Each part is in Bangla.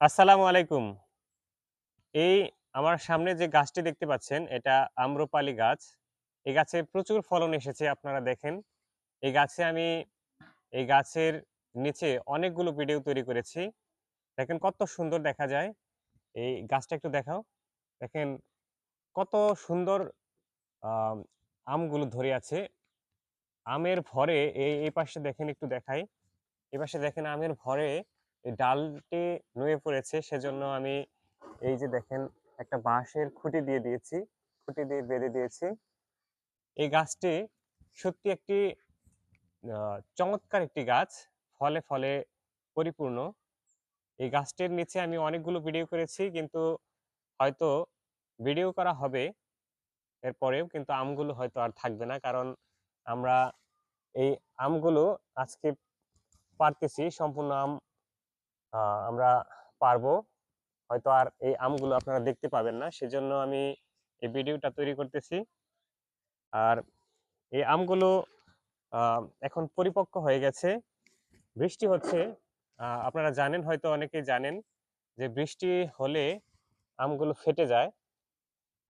আসসালামু আলাইকুম। এই আমার সামনে যে গাছটি দেখতে পাচ্ছেন এটা আম্রপালি গাছ। এই গাছে প্রচুর ফলন এসেছে আপনারা দেখেন। এই গাছে আমি এই গাছের নিচে অনেকগুলো ভিডিও তৈরি করেছি। দেখেন কত সুন্দর দেখা যায়। এই গাছটা একটু দেখাও। দেখেন কত সুন্দর আমগুলো ধরে আছে। আমের ভরে এই, এই পাশে দেখেন একটু দেখাই। এপাশে দেখেন আমের ভরে এই ডালটি নুয়ে পড়েছে সেজন্য আমি এই যে দেখেন একটা বাঁশের খুঁটি দিয়ে দিয়েছি। খুঁটি দিয়ে বেঁধে দিয়েছি। এই গাছটি সত্যি একটি চমৎকার একটি গাছ। ফলে, ফলে পরিপূর্ণ। এই গাছটির নিচে আমি অনেকগুলো ভিডিও করেছি কিন্তু হয়তো ভিডিও করা হবে এরপরেও কিন্তু আমগুলো হয়তো আর থাকবে না। কারণ আমরা এই আমগুলো আজকে পারতেছি সম্পূর্ণ আম আমরা পারব। হয়তো আর এই আমগুলো আপনারা দেখতে পাবেন না। সেজন্য আমি এই ভিডিওটা তৈরি করতেছি। আর এই আমগুলো এখন পরিপক্ক হয়ে গেছে। বৃষ্টি হচ্ছে। আপনারা জানেন, হয়তো অনেকেই জানেন যে বৃষ্টি হলে আমগুলো ফেটে যায়।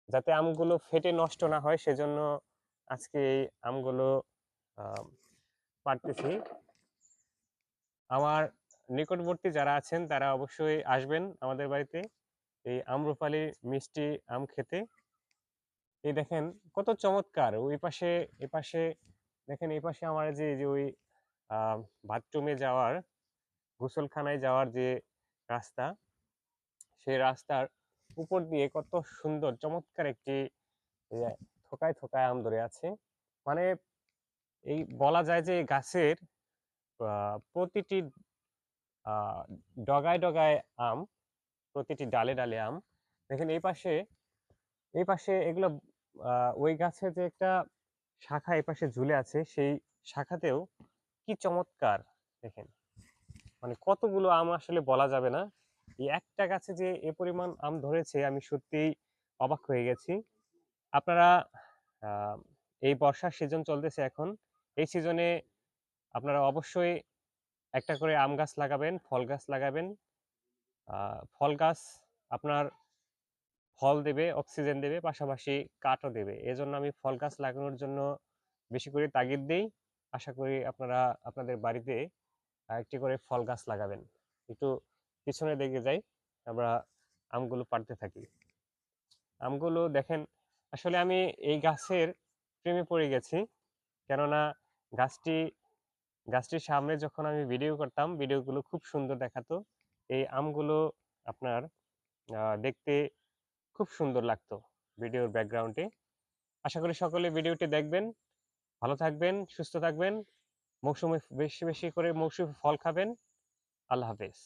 যাতে আমগুলো ফেটে নষ্ট না হয়, সেজন্য আজকে এই আমগুলো পারতেছি আমার নিকটবর্তী যারা আছেন তারা অবশ্যই আসবেন আমাদের বাড়িতে এই আম্রপালি মিষ্টি আম খেতে। এই দেখেন কত চমৎকার! ওই পাশে এপাশে দেখেন এপাশে আমার যে, যে ওই বাথরুমে যাওয়ার, গোসলখানায় যাওয়ার যে রাস্তা, সেই রাস্তার উপর দিয়ে কত সুন্দর চমৎকার একটি থোকায়, থোকায় আম ধরে আছে। মানে এই বলা যায় যে গাছের প্রতিটি ডগায়, ডগায় আম, প্রতিটি ডালে, ডালে আম। দেখেন এই পাশে, এই পাশে এগুলো ওই গাছের যে একটা শাখা এপাশে ঝুলে আছে সেই শাখাতেও কি চমৎকার দেখেন। মানে কতগুলো আম আসলে বলা যাবে না। এই একটা গাছে যে এ পরিমাণ আম ধরেছে আমি সত্যিই অবাক হয়ে গেছি। আপনারা এই বর্ষার সিজন চলতেছে এখন। এই সিজনে আপনারা অবশ্যই একটা করে আম গাছ লাগাবেন, ফল গাছ লাগাবেন। ফল গাছ আপনার ফল দেবে, অক্সিজেন দেবে, পাশাপাশি কাঠও দেবে। এজন্য আমি ফল গাছ লাগানোর জন্য বেশি করে তাগিদ দিই আশা করি আপনারা আপনাদের বাড়িতে একটি করে ফল গাছ লাগাবেন। একটু পিছনের দিকে যাই, আমরা আমগুলো পাড়তে থাকি। আমগুলো দেখেন আসলে আমি এই গাছের প্রেমে পড়ে গেছি। কেননা গাছটি গাছটির সামনে যখন আমি ভিডিও করতাম, ভিডিওগুলো খুব সুন্দর দেখাতো। এই আমগুলো আপনার দেখতে খুব সুন্দর লাগতো ভিডিওর ব্যাকগ্রাউন্ডে। আশা করি সকলে ভিডিওটি দেখবেন, ভালো থাকবেন, সুস্থ থাকবেন। মৌসুমে বেশি, বেশি করে মৌসুমি ফল খাবেন। আল্লাহ হাফেজ।